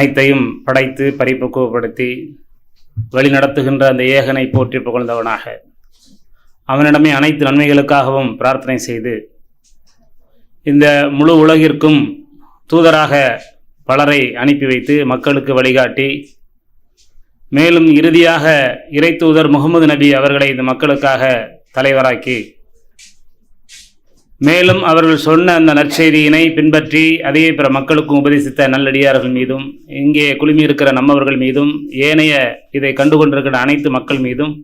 அனைத்தையும் படைத்து பரிபக்குவப்படுத்தி வழிநடத்துகின்ற அந்த ஏகனை போற்றி புகழ்ந்தவனாக. அவனிடமே அனைத்து நன்மைகளுக்காகவும் பிரார்த்தனை செய்து இந்த முழு உலகிற்கும் தூதராக பலரை அனுப்பி வைத்து மக்களுக்கு வழிகாட்டி மேலும் இறுதியாக இறை தூதர் முகமது நபி அவர்களை இந்த மக்களுக்காக தலைவராக்கி மேலும் அவர்கள் சொன்ன அந்த நற்செய்தியினை பின்பற்றி அதையே பிற மக்களுக்கும் உபதேசித்த நல்லடியார்கள் மீதும் இங்கே குழுமியிருக்கிற நம்மவர்கள் மீதும் ஏனைய இதை கண்டுகொண்டிருக்கிற அனைத்து மக்கள் மீதும்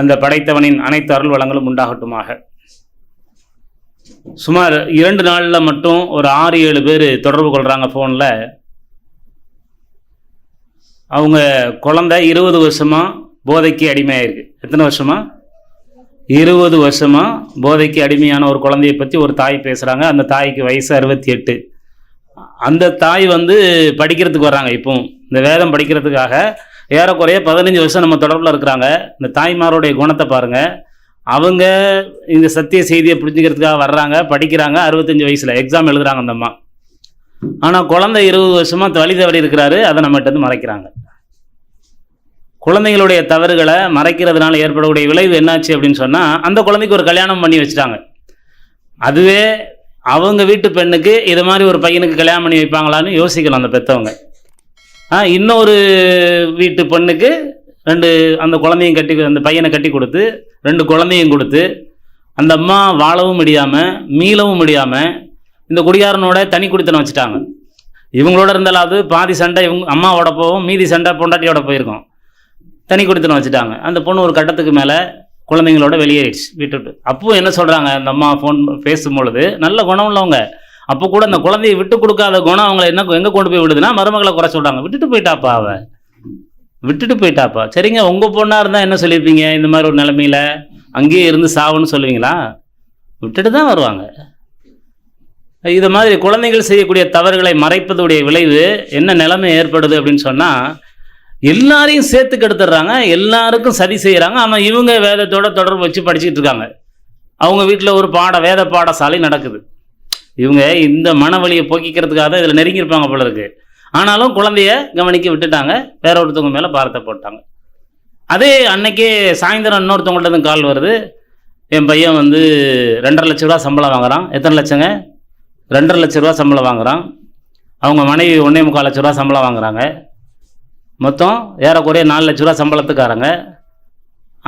அந்த படைத்தவனின் அனைத்து அருள் வளங்களும் உண்டாகட்டுமாக. சுமார் இரண்டு நாளில் மட்டும் ஒரு ஆறு ஏழு பேர் தொடர்பு கொள்கிறாங்க ஃபோனில் அவங்க குழந்தை இருபது வருஷமாக போதைக்கு அடிமையாயிருக்கு. எத்தனை வருஷமா? இருபது வருஷமாக போதைக்கு அடிமையான ஒரு குழந்தையை பற்றி ஒரு தாய் பேசுகிறாங்க அந்த தாய்க்கு வயசு அறுபத்தி எட்டு. அந்த தாய் வந்து படிக்கிறதுக்கு வர்றாங்க இப்போ இந்த வேதம் படிக்கிறதுக்காக ஏறக்குறைய பதினஞ்சு வருஷம் நம்ம தொடர்பில் இருக்கிறாங்க. இந்த தாய்மாருடைய குணத்தை பாருங்கள் அவங்க இந்த சத்திய செய்தியை புரிஞ்சுக்கிறதுக்காக வர்றாங்க படிக்கிறாங்க அறுபத்தஞ்சு வயசில் எக்ஸாம் எழுதுறாங்க அந்த அம்மா. ஆனால் குழந்தை இருபது வருஷமாக வழி தவறி இருக்கிறாரு அதை நம்மகிட்ட மறைக்கிறாங்க. குழந்தைங்களுடைய தவறுகளை மறைக்கிறதுனால ஏற்படக்கூடிய விளைவு என்னாச்சு அப்படின்னு சொன்னால் அந்த குழந்தைக்கு ஒரு கல்யாணம் பண்ணி வச்சுட்டாங்க. அதுவே அவங்க வீட்டு பெண்ணுக்கு இது மாதிரி ஒரு பையனுக்கு கல்யாணம் பண்ணி வைப்பாங்களான்னு யோசிக்கலாம் அந்த பெற்றவங்க இன்னொரு வீட்டு பெண்ணுக்கு ரெண்டு அந்த குழந்தையும் கட்டி அந்த பையனை கட்டி கொடுத்து ரெண்டு குழந்தையும் கொடுத்து அந்த அம்மா வாழவும் முடியாமல் மீளவும் முடியாமல் இந்த குடியாரனோட தனி குடித்தனம் வச்சுட்டாங்க. இவங்களோட இருந்தாலாவது பாதி சண்டை இவங்க அம்மாவோட போகும் மீதி சண்டை பொண்டாட்டியோட போயிருக்கோம். தனி குடித்தனம் வச்சுட்டாங்க. அந்த பொண்ணு ஒரு கட்டத்துக்கு மேலே குழந்தைங்களோட வெளியேறிடுச்சு விட்டுட்டு. அப்பவும் என்ன சொல்கிறாங்க அந்த அம்மா ஃபோன் பேசும்பொழுது நல்ல குணம் உள்ளவங்க. அப்போ கூட அந்த குழந்தையை விட்டு கொடுக்காத குணம் அவங்கள என்ன எங்கே கொண்டு போய் விடுதுன்னா மருமகளை குறை சொல்கிறாங்க விட்டுட்டு போயிட்டாப்பா அவ. விட்டுட்டு போயிட்டாப்பா. சரிங்க உங்கள் பொண்ணாக இருந்தால் என்ன சொல்லியிருப்பீங்க? இந்த மாதிரி ஒரு நிலமையில அங்கேயே இருந்து சாவுன்னு சொல்லுவீங்களா? விட்டுட்டு தான் வருவாங்க. இது மாதிரி குழந்தைகள் செய்யக்கூடிய தவறுகளை மறைப்பதுடைய விளைவு என்ன நிலைமை ஏற்படுது அப்படின்னு சொன்னால் எல்லாரையும் சேர்த்து கெடுத்துடுறாங்க. எல்லாருக்கும் சரி செய்கிறாங்க ஆனால் இவங்க வேதத்தோட தொடர்பு வச்சு படிச்சுக்கிட்டு இருக்காங்க. அவங்க வீட்டில் ஒரு பாட வேத பாடசாலை நடக்குது. இவங்க இந்த மன வழியை போக்கிக்கிறதுக்காக தான் இதில் நெருங்கியிருப்பாங்க போல இருக்கு. ஆனாலும் குழந்தைய கவனிக்க விட்டுட்டாங்க. வேற ஒருத்தவங்க மேலே பாரத்தை போட்டாங்க. அதே அன்னைக்கே சாயந்தரம் இன்னொருத்தவங்கள்ட்ட இருந்து கால் வருது. என் பையன் வந்து ரெண்டரை லட்ச ரூபா சம்பளம் வாங்குறான். எத்தனை லட்சங்க? ரெண்டரை லட்ச ரூபா சம்பளம் வாங்குறான். அவங்க மனைவி ஒன்றே முக்கால் லட்ச ரூபா சம்பளம் வாங்குறாங்க. மொத்தம் ஏறக்குறைய நாலு லட்ச ரூபா சம்பளத்துக்காரங்க.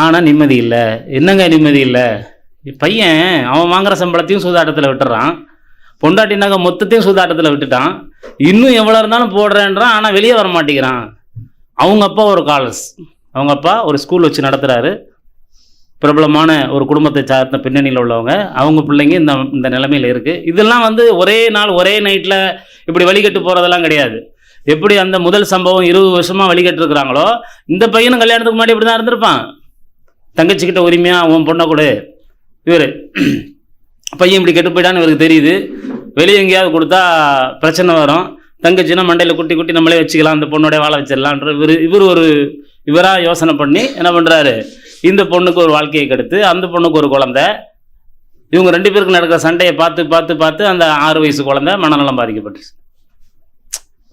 ஆனால் நிம்மதி இல்லை. என்னங்க நிம்மதி இல்லை? பையன் அவன் வாங்குற சம்பளத்தையும் சூதாட்டத்தில் விட்டுறான். பொண்டாட்டினாக்க மொத்தத்தையும் சூதாட்டத்தில் விட்டுட்டான். இன்னும் எவ்வளோ இருந்தாலும் போடுறேன்றான் ஆனால் வெளியே வர மாட்டேங்கிறான். அவங்க அப்பா ஒரு காலஸ். அவங்க அப்பா ஒரு ஸ்கூல் வச்சு நடத்துகிறாரு பிரபலமான ஒரு குடும்பத்தை சார்ந்த பின்னணியில் உள்ளவங்க. அவங்க பிள்ளைங்க இந்த இந்த நிலைமையில் இருக்குது இதெல்லாம் வந்து ஒரே நாள் ஒரே நைட்டில் இப்படி வழிகட்டு போகிறதெல்லாம் கிடையாது. எப்படி அந்த முதல் சம்பவம் இருபது வருஷமாக வழிகட்டிருக்கிறாங்களோ இந்த பையனும் கல்யாணத்துக்கு முன்னாடி இப்படி தான் இருந்திருப்பான். தங்கச்சிக்கிட்ட உரிமையாக உன் பொண்ணை கொடு. இவர் பையன் இப்படி கெட்டு போயிட்டான்னு இவருக்கு தெரியுது. வெளியே எங்கேயாவது கொடுத்தா பிரச்சனை வரும். தங்கச்சின்னா மண்டையில் குட்டி குட்டி நம்மளே வச்சுக்கலாம் அந்த பொண்ணோட வாழ வச்சிடலான்ற இவர் இவர் ஒரு இவராக யோசனை பண்ணி என்ன பண்ணுறாரு இந்த பொண்ணுக்கு ஒரு வாழ்க்கையை கெடுத்து அந்த பொண்ணுக்கு ஒரு குழந்தை. இவங்க ரெண்டு பேருக்கு நடக்கிற சண்டையை பார்த்து பார்த்து பார்த்து அந்த ஆறு வயசு குழந்தை மனநலம் பாதிக்கப்பட்டுச்சு.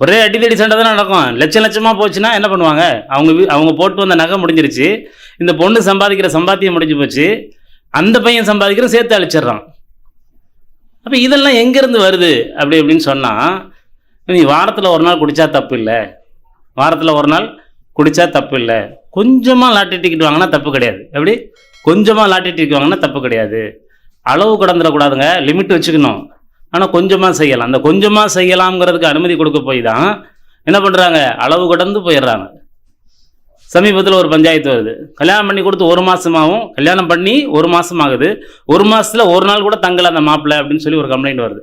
ஒரே அடித்தடி சண்டை தான் நடக்கும். லட்சம் லட்சமாக போச்சுன்னா என்ன பண்ணுவாங்க? அவங்க வீ- அவங்க போட்டு வந்த நகை முடிஞ்சிருச்சு. இந்த பொண்ணு சம்பாதிக்கிற சம்பாத்தியம் முடிஞ்சு போச்சு. அந்த பையன் சம்பாதிக்கிற சேர்த்து அழிச்சிடுறான். அப்போ இதெல்லாம் எங்கேருந்து வருது? அப்படி அப்படின்னு சொன்னால் நீ வாரத்தில் ஒரு நாள் குடித்தா தப்பு இல்லை. வாரத்தில் ஒரு நாள் குடித்தா தப்பு இல்லை. கொஞ்சமாக லாட்டரி டிக்கெட் வாங்கினா தப்பு கிடையாது. எப்படி? கொஞ்சமாக லாட்டரி டிக்கெட் வாங்கினா தப்பு கிடையாது. அளவு கடந்துடக்கூடாதுங்க. லிமிட் வச்சுக்கணும். ஆனால் கொஞ்சமாக செய்யலாம். அந்த கொஞ்சமாக செய்யலாம்ங்கிறதுக்கு அனுமதி கொடுக்க போய் தான் என்ன பண்ணுறாங்க அளவு கடந்து போயிடுறாங்க. சமீபத்தில் ஒரு பஞ்சாயத்து வருது. கல்யாணம் பண்ணி கொடுத்து ஒரு மாதமாகவும் கல்யாணம் பண்ணி ஒரு மாதம் ஆகுது. ஒரு மாதத்தில் ஒரு நாள் கூட தங்கலை அந்த மாப்பிள்ளை அப்படின்னு சொல்லி ஒரு கம்ப்ளைண்ட் வருது.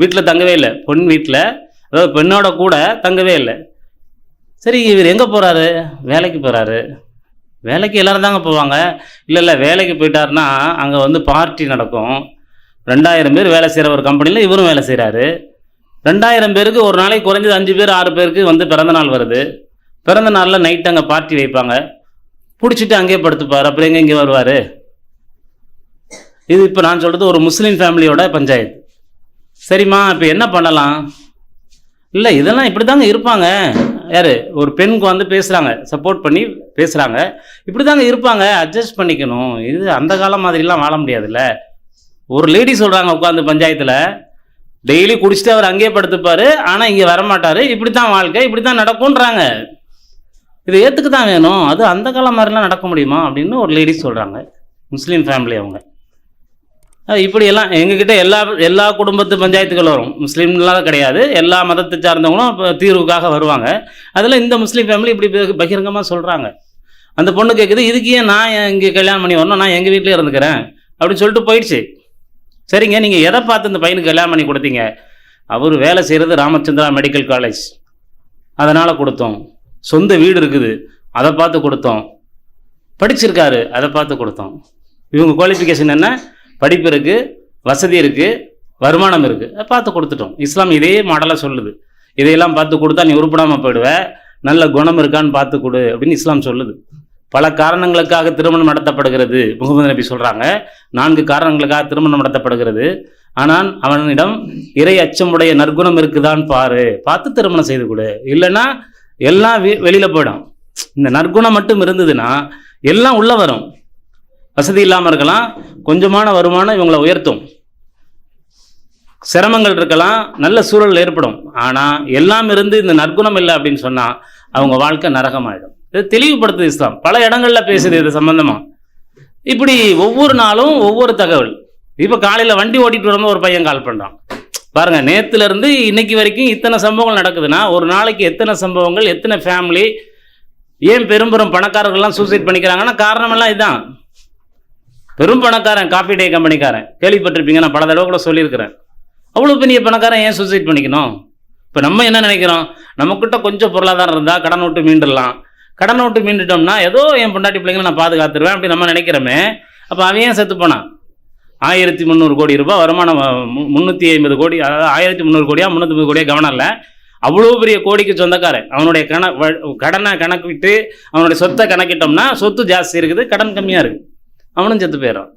வீட்டில் தங்கவே இல்லை. பொன் வீட்டில் அதாவது பெண்ணோட கூட தங்கவே இல்லை. சரி இவர் எங்கே போகிறாரு வேலைக்கு போகிறாரு வேலைக்கு எல்லோரும் தாங்க போவாங்க. இல்லை இல்லை வேலைக்கு போயிட்டாருன்னா அங்கே வந்து பார்ட்டி நடக்கும். ரெண்டாயிரம் பேர் வேலை செய்கிற ஒரு கம்பெனியில் இவரும் வேலை செய்கிறாரு ரெண்டாயிரம் பேருக்கு ஒரு நாளைக்கு குறைஞ்சது அஞ்சு பேர் ஆறு பேருக்கு வந்து பிறந்த நாள் வருது. பிறந்த நாளில் நைட் அங்கே பார்ட்டி வைப்பாங்க. பிடிச்சிட்டு அங்கேயே படுத்துப்பார். அப்புறம் எங்கே இங்கே வருவார்? இது இப்போ நான் சொல்கிறது ஒரு முஸ்லீம் ஃபேமிலியோட பஞ்சாயத்து. சரிம்மா இப்போ என்ன பண்ணலாம்? இல்லை இதெல்லாம் இப்படி தாங்க இருப்பாங்க. யார்? ஒரு பெண்ணுக்கு வந்து பேசுகிறாங்க சப்போர்ட் பண்ணி பேசுகிறாங்க இப்படி தாங்க இருப்பாங்க. அட்ஜஸ்ட் பண்ணிக்கணும். இது அந்த காலம் மாதிரிலாம் வாழ முடியாதுல்ல. ஒரு லேடி சொல்கிறாங்க உட்காந்து பஞ்சாயத்தில் டெய்லி குடிச்சிட்டு அவர் அங்கேயே படுத்துப்பார் ஆனால் இங்கே வரமாட்டார். இப்படி தான் வாழ்க்கை இப்படி தான் நடக்கும்ன்றாங்க. இது ஏற்றுக்கு தான் வேணும். அது அந்த காலம் மாதிரிலாம் நடக்க முடியுமா அப்படின்னு ஒரு லேடி சொல்கிறாங்க முஸ்லீம் ஃபேமிலி அவங்க. இப்படியெல்லாம் எங்ககிட்ட எல்லா எல்லா குடும்பத்து பஞ்சாயத்துகள் வரும். முஸ்லீம்லாம் கிடையாது. எல்லா மதத்தை சார்ந்தவங்களும் இப்போ தீர்வுக்காக வருவாங்க. அதில் இந்த முஸ்லீம் ஃபேமிலி இப்படி பகிரங்கமாக சொல்கிறாங்க அந்த பொண்ணு கேட்குது இதுக்கு ஏன் நான் இங்கே கல்யாணம் பண்ணி வரணும்? நான் எங்கள் வீட்டிலே இருந்துக்கிறேன். அப்படின்னு சொல்லிட்டு போயிடுச்சு. சரிங்க நீங்கள் எதை பார்த்து இந்த பையனுக்கு கல்யாணம் பண்ணி கொடுத்தீங்க? அவர் வேலை செய்கிறது ராமச்சந்திரா மெடிக்கல் காலேஜ். அதனால் கொடுத்தோம். சொந்த வீடு இருக்குது அதை பார்த்து கொடுத்தோம். படிச்சிருக்காரு அதை பார்த்து கொடுத்தோம். இவங்க குவாலிஃபிகேஷன் என்ன? படிப்பு இருக்குது வசதி இருக்குது வருமானம் இருக்குது அதை பார்த்து கொடுத்துட்டோம். இஸ்லாம் இதே மாடலாக சொல்லுது. இதையெல்லாம் பார்த்து கொடுத்தா நீ உருப்படாமல் போயிடுவேன் நல்ல குணம் இருக்கான்னு பார்த்து கொடு அப்படின்னு இஸ்லாம் சொல்லுது. பல காரணங்களுக்காக திருமணம் நடத்தப்படுகிறது. முகமது நபி சொல்கிறாங்க நான்கு காரணங்களுக்காக திருமணம் நடத்தப்படுகிறது. ஆனால் அவனிடம் இறை அச்சமுடைய நற்குணம் இருக்குதான்னு பாரு. பார்த்து திருமணம் செய்து கொடு. இல்லைன்னா எல்லாம் வெ வெளியில் போயிடும். இந்த நற்குணம் மட்டும் இருந்ததுன்னா எல்லாம் உள்ளே வரும். வசதி இல்லாமல் இருக்கலாம். கொஞ்சமான வருமானம் இவங்களை உயர்த்தும். சிரமங்கள் இருக்கலாம். நல்ல சூழல் ஏற்படும். ஆனால் எல்லாம் இருந்து இந்த நற்குணம் இல்லை அப்படின்னு சொன்னால் அவங்க வாழ்க்கை நரகமாயிடும். இது தெளிவுபடுத்துது இஸ்லாம். பல இடங்கள்ல பேசுது இது சம்மந்தமாக இப்படி ஒவ்வொரு நாளும் ஒவ்வொரு தகவல். இப்போ காலையில் வண்டி ஓட்டிகிட்டு வரும்போது ஒரு பையன் கால் பண்ணுறான் பாருங்கள் நேற்றுலேருந்து இன்னைக்கு வரைக்கும் இத்தனை சம்பவங்கள் நடக்குதுன்னா ஒரு நாளைக்கு எத்தனை சம்பவங்கள் எத்தனை ஃபேமிலி ஏன் பெரும்பெரும் பணக்காரர்கள்லாம் சூசைட் பண்ணிக்கிறாங்கன்னா காரணமெல்லாம் இதுதான் பெரும் பணக்காரன் காஃபி டே கம்பெனிக்காரன் கேள்விப்பட்டிருப்பீங்க நான் பல தடவை கூட சொல்லியிருக்கிறேன். அவ்வளோ பெரிய பணக்காரன் ஏன் சூசைட் பண்ணிக்கணும்? இப்போ நம்ம என்ன நினைக்கிறோம்? நம்மக்கிட்ட கொஞ்சம் பொருளாதாரம் இருந்தால் கடன் விட்டு மீண்டுடலாம். கடனை விட்டு மீண்டுட்டோம்னா ஏதோ என் பொண்டாட்டி பிள்ளைங்களை நான் பாதுகாத்துருவேன் அப்படி நம்ம நினைக்கிறோமே அப்போ அவன் ஏன் செத்து போனான்? ஆயிரத்தி முந்நூறு கோடி ரூபாய் வருமானம் முந்நூற்றி ஐம்பது கோடி அதாவது ஆயிரத்தி முந்நூறு கோடியா முந்நூற்றி கோடியா கவனம் இல்லை. அவ்வளோ பெரிய கோடிக்கு சொந்தக்காரன். அவனுடைய கண வ- கடனை கணக்கிட்டு அவனுடைய சொத்தை கணக்கிட்டோம்னா சொத்து ஜாஸ்தி இருக்குது கடன் கம்மியாக இருக்குது அவனும் செத்து போயிடும்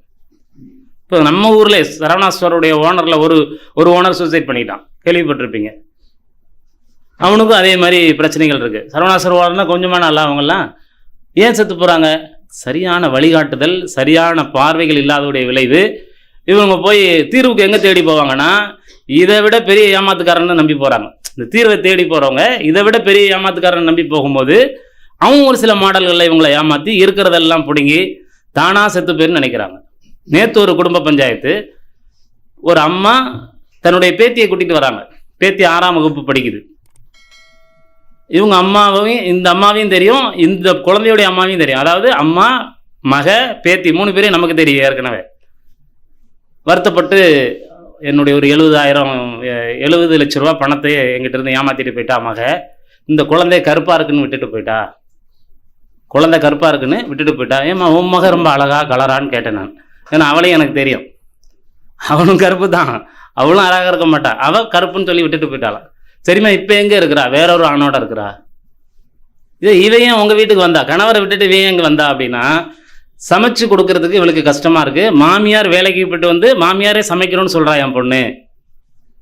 இப்போ நம்ம ஊரில் சரவணாஸ்வருடைய ஓனரில் ஒரு ஒரு ஓனர் சூசைட் பண்ணிட்டான். கேள்விப்பட்டிருப்பீங்க. அவனுக்கும் அதே மாதிரி பிரச்சனைகள் இருக்குது சரவணாஸ்வர் ஓனர்னா கொஞ்சமான அல்ல அவங்கெல்லாம். ஏன் செத்து போகிறாங்க சரியான வழிகாட்டுதல் சரியான பார்வைகள் இல்லாதவுடைய விளைவு. இவங்க போய் தீர்வுக்கு எங்கே தேடி போவாங்கன்னா இதை விட பெரிய ஏமாத்துக்காரன்னு நம்பி போகிறாங்க இந்த தீர்வை தேடி போகிறவங்க இதை விட பெரிய ஏமாத்துக்காரன் நம்பி போகும்போது அவங்க ஒரு சில மாடல்களில் இவங்களை ஏமாற்றி இருக்கிறதெல்லாம் பிடுங்கி தானாக செத்து போயிருன்னு நினைக்கிறாங்க. நேற்று ஒரு குடும்ப பஞ்சாயத்து ஒரு அம்மா தன்னுடைய பேத்தியை கூட்டிகிட்டு வராங்க. பேத்தி ஆறாம் வகுப்பு படிக்குது. இவங்க அம்மாவையும் இந்த அம்மாவையும் தெரியும் இந்த குழந்தையுடைய அம்மாவையும் தெரியும். அதாவது அம்மா மக பேத்தி மூணு பேரையும் நமக்கு தெரியும் ஏற்கனவே. வருத்தப்பட்டு என்னுடைய ஒரு எழுபதாயிரம் எழுபது லட்ச ரூபா பணத்தை எங்கிட்ட இருந்து ஏமாத்திட்டு போயிட்டா மக. இந்த குழந்தை கருப்பாக இருக்குன்னு விட்டுட்டு போயிட்டா. குழந்தை கருப்பாக இருக்குன்னு விட்டுட்டு போயிட்டா. ஏம்மா உன் மக ரொம்ப அழகா கலரான்னு கேட்டேன் நான். ஏன்னா அவளையும் எனக்கு தெரியும். அவனும் கருப்பு தான். அவளும் அழகாக இருக்க மாட்டா. அவள் கருப்புன்னு சொல்லி விட்டுட்டு போயிட்டாளாம் சரிம்மா இப்போ எங்கே இருக்கிறா? வேற ஒரு ஆணோட இருக்கிறா? இது இவையும் உங்கள் வீட்டுக்கு வந்தா? கணவரை விட்டுட்டு இவையும் எங்கே வந்தா அப்படின்னா சமைச்சு கொடுக்கறதுக்கு இவளுக்கு கஷ்டமாக இருக்குது மாமியார் வேலைக்கு போயிட்டு வந்து மாமியாரே சமைக்கணும்னு சொல்கிறா என் பொண்ணு.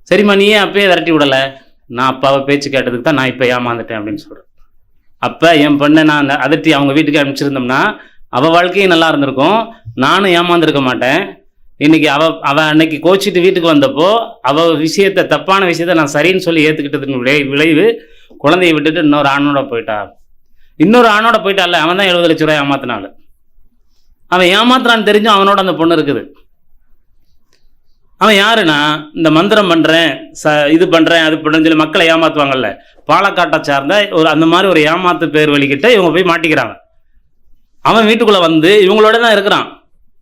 சரிம்மா நீ ஏன் அப்பயே விரட்டி விடலை? நான் அப்பாவை பேச்சு கேட்டதுக்கு தான் நான் இப்போ ஏமாந்துட்டேன் அப்படின்னு சொல்கிறேன் அப்போ என் பொண்ணை நான் அதட்டி அவங்க வீட்டுக்கு அனுப்பிச்சிருந்தோம்னா அவள் வாழ்க்கையும் நல்லா இருந்திருக்கும். நானும் ஏமாந்துருக்க மாட்டேன். இன்னைக்கு அவ அவ அன்னைக்கு கோச்சிட்டு வீட்டுக்கு வந்தப்போ அவ விஷயத்த தப்பான விஷயத்த நான் சரின்னு சொல்லி ஏத்துக்கிட்டதுக்கு விளை விளைவு குழந்தைய விட்டுட்டு இன்னொரு ஆணோட போயிட்டா. இன்னொரு ஆணோட போயிட்டால அவன் தான் எழுபது லட்ச ரூபாய் ஏமாத்தினாள். அவன் ஏமாத்துறான்னு தெரிஞ்சும் அவனோட அந்த பொண்ணு இருக்குது. அவன் யாருன்னா இந்த மந்திரம் பண்ணுறேன் ச இது பண்ணுறேன் அது பண்றேன்னு சொல்லி மக்களை ஏமாற்றுவாங்கல்ல பாலக்காட்டை சார்ந்த ஒரு அந்த மாதிரி ஒரு ஏமாத்து பேர் வழிகிட்ட இவங்க போய் மாட்டிக்கிறாங்க. அவன் வீட்டுக்குள்ளே வந்து இவங்களோட தான் இருக்கிறான்.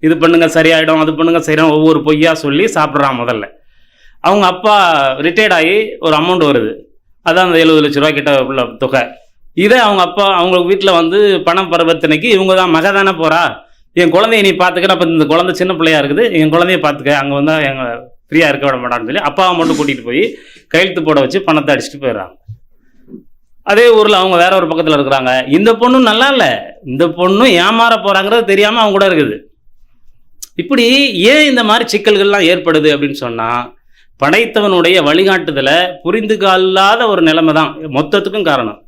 இது பண்ணுங்க சரியாயிடும் அது பண்ணுங்க சரியாயிடும் ஒவ்வொரு பொய்யா சொல்லி சாப்பிட்றான் முதல்ல. அவங்க அப்பா ரிட்டையர்ட் ஆகி ஒரு அமௌண்ட் வருது. அதான் அந்த எழுபது லட்ச ரூபா கிட்ட உள்ள தொகை. இதே அவங்க அப்பா அவங்க வீட்டில் வந்து பணம் பரிவர்த்தனைக்கு இவங்க தான் மக தானே என் குழந்தைய நீ பார்த்துக்க அப்போ இந்த குழந்தை சின்ன பிள்ளையா இருக்குது. என் குழந்தைய பார்த்துக்க அங்கே வந்து எங்கள் ஃப்ரீயாக இருக்க விட மாட்டான்னு சொல்லி அப்பாவை மட்டும் கூட்டிகிட்டு போய் கையெழுத்து போட வச்சு பணத்தை அடிச்சுட்டு போயிடுறாங்க. அதே ஊரில் அவங்க வேற ஒரு பக்கத்தில் இருக்கிறாங்க. இந்த பொண்ணும் நல்லா இல்லை. இந்த பொண்ணும் ஏமாற போகிறாங்கிறது தெரியாமல் அவங்க கூட இருக்குது. இப்படி ஏன் இந்த மாதிரி சிக்கல்கள்லாம் ஏற்படுது அப்படின்னு சொன்னால் படைத்தவனுடைய வழிகாட்டுதலை புரிந்து கொள்ளாத ஒரு நிலைமை தான் மொத்தத்துக்கும் காரணம்.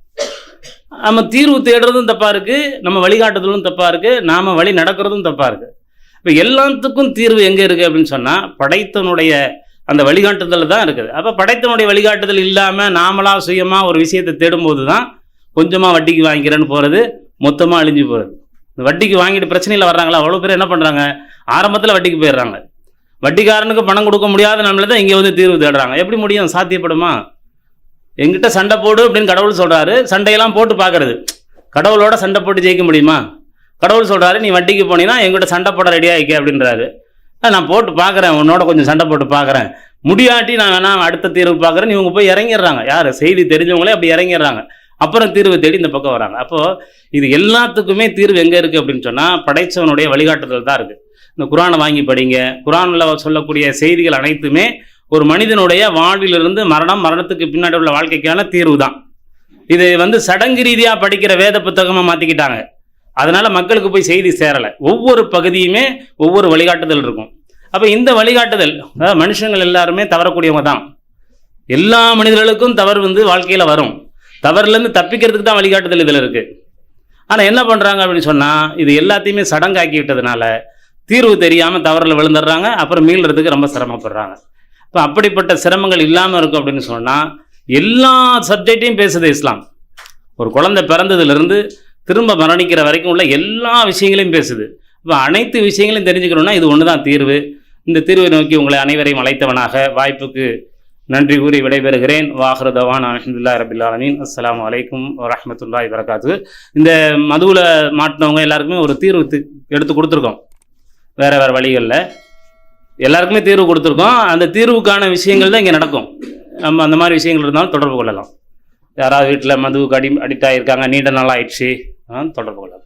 நம்ம தீர்வு தேடுறதும் தப்பாக இருக்குது நம்ம வழிகாட்டுதலும் தப்பாக இருக்குது நாம் வழி நடக்கிறதும் தப்பாக இருக்குது இப்போ எல்லாத்துக்கும் தீர்வு எங்கே இருக்குது அப்படின்னு சொன்னால் படைத்தவனுடைய அந்த வழிகாட்டுதல் தான் இருக்குது. அப்போ படைத்தனுடைய வழிகாட்டுதல் இல்லாமல் நாமளாக சுயமாக ஒரு விஷயத்தை தேடும்போது தான் கொஞ்சமாக வட்டிக்கு வாங்கிக்கிறேன்னு போகிறது மொத்தமாக அழிஞ்சு போகிறது இந்த வட்டிக்கு வாங்கிட்டு பிரச்சனையில் வர்றாங்களா? அவ்வளோ பேர் என்ன பண்ணுறாங்க ஆரம்பத்தில் வட்டிக்கு போயிடுறாங்க. வட்டிக்காரனுக்கு பணம் கொடுக்க முடியாத நம்மள தான் இங்கே வந்து தீர்வு தேடுறாங்க. எப்படி முடியும்? சாத்தியப்படுமா? எங்கிட்ட சண்டை போடு அப்படின்னு கடவுள் சொல்கிறாரு சண்டையெல்லாம் போட்டு பார்க்கறது. கடவுளோட சண்டை போட்டு ஜெயிக்க முடியுமா? கடவுள் சொல்கிறாரு நீ வட்டிக்கு போனீங்கன்னா எங்கிட்ட சண்டை போட ரெடியாக இருக்க அப்படின்றாரு. "ஆ, நான் போட்டு பார்க்குறேன். உன்னோட கொஞ்சம் சண்டை போட்டு பார்க்குறேன். முடியாட்டி நான் வேணா அடுத்த தீர்வு பார்க்குறேன். இவங்க போய் இறங்கிடுறாங்க. யார்? செய்தி தெரிஞ்சவங்களே அப்படி இறங்கிடுறாங்க. அப்புறம் தீர்வு தேடி இந்த பக்கம் வராங்க. அப்போது இது எல்லாத்துக்குமே தீர்வு எங்கே இருக்குது அப்படின்னு சொன்னால் படைச்சவனுடைய வழிகாட்டுதல் தான் இருக்குது இந்த குரானை வாங்கி படிங்க. குரானில் சொல்லக்கூடிய செய்திகள் அனைத்துமே ஒரு மனிதனுடைய வாழ்விலிருந்து மரணம் மரணத்துக்கு பின்னாடி உள்ள வாழ்க்கைக்கான தீர்வு தான். இது வந்து சடங்கு ரீதியாக படிக்கிற வேத புத்தகமாக மாற்றிக்கிட்டாங்க அதனால் மக்களுக்கு போய் செய்தி சேரலை. ஒவ்வொரு பகுதியுமே ஒவ்வொரு வழிகாட்டுதல் இருக்கும். அப்போ இந்த வழிகாட்டுதல் அதாவது மனுஷங்கள் எல்லாருமே தவறக்கூடியவங்க தான். எல்லா மனிதர்களுக்கும் தவறு வந்து வாழ்க்கையில் வரும். தவறுலேருந்து தப்பிக்கிறதுக்கு தான் வழிகாட்டுதல் இதில் இருக்குது ஆனால் என்ன பண்ணுறாங்க அப்படின்னு சொன்னால் இது எல்லாத்தையுமே சடங்காக்கி விட்டதுனால தீர்வு தெரியாமல் தவறில் விழுந்துடுறாங்க அப்புறம் மீள்றதுக்கு ரொம்ப சிரமப்படுறாங்க. இப்போ அப்படிப்பட்ட சிரமங்கள் இல்லாமல் இருக்கும் அப்படின்னு சொன்னால் எல்லா சப்ஜெக்டையும் பேசுது இஸ்லாம். ஒரு குழந்தை பிறந்ததுலேருந்து திரும்ப மரணிக்கிற வரைக்கும் உள்ள எல்லா விஷயங்களையும் பேசுது. இப்போ அனைத்து விஷயங்களையும் தெரிஞ்சுக்கணும்னா இது ஒன்று தான் தீர்வு. இந்த தீர்வை நோக்கி உங்களை அனைவரையும் அழைத்தவனாக வாய்ப்புக்கு நன்றி கூறி விடைபெறுகிறேன். வாஹ்ரதவான் அஹமதுல்லா ரபில் ஆலமீன். அஸ்ஸலாமு அலைக்கும் வரஹ்மத்துல்லாஹி வரகாத்து இந்த மதுவில் மாட்டினவங்க எல்லாருக்குமே ஒரு தீர்வு எடுத்து கொடுத்துருக்கோம். வேறு வேறு வழிகளில். எல்லாருக்குமே தீர்வு கொடுத்துருக்கோம். அந்த தீர்வுக்கான விஷயங்கள் தான் இங்கே நடக்கும். நம்ம அந்த மாதிரி விஷயங்கள் இருந்தாலும் தொடர்பு கொள்ளலாம். யாராவது வீட்டில் மதுவுக்கு அடி அடிக்ட் ஆகியிருக்காங்க நீண்ட நாள் ஆயிடுச்சு தொடர்பு கொள்ளலாம்.